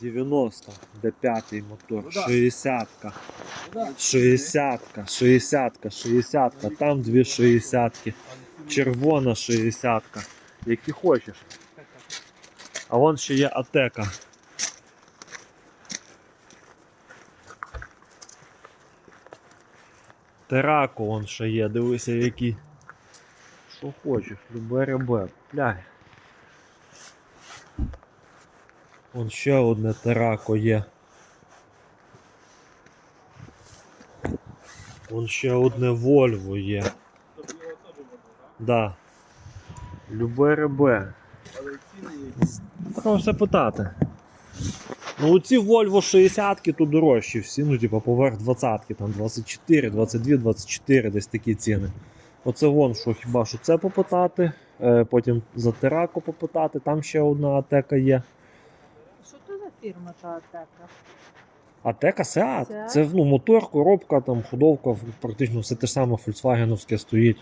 90, де п'ятий мотор, Ну 60-ка, 60-ка, 60-ка, 60-ка, там дві 60-ки, червона 60-ка, які хочеш. А вон ще є атека. Терако вон ще є, дивися які. Що хочеш, любе ребе, пляй. Вон ще одне терако є. Вон ще одне Вольво є. Да. Любе ребе. Треба все питати. Ну ці Volvo 60 ки тут дорожчі всі, ну типа поверх 20 ки там 24, 22, 24, десь такі ціни. Оце вон що хіба що це попитати, е, потім за Терако попитати, там ще одна атека є. Що то за фірма та атака? Атека Seat. Seat? Це ну, мотор, коробка, там, ходовка, практично все те ж саме Volkswagen стоїть.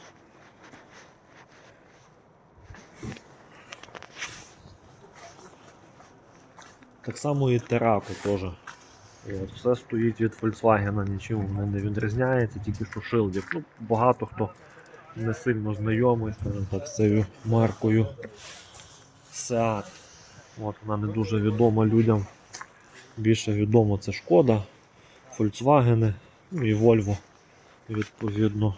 Так само і Терако теж. От, все стоїть від Volkswagen, нічим не, не відрізняється, тільки що шилдик. Ну, багато хто не сильно знайомий скажімо так, з цією маркою Seat. От, вона не дуже відома людям. Більше відомо це Шкода, Volkswagen і Volvo відповідно.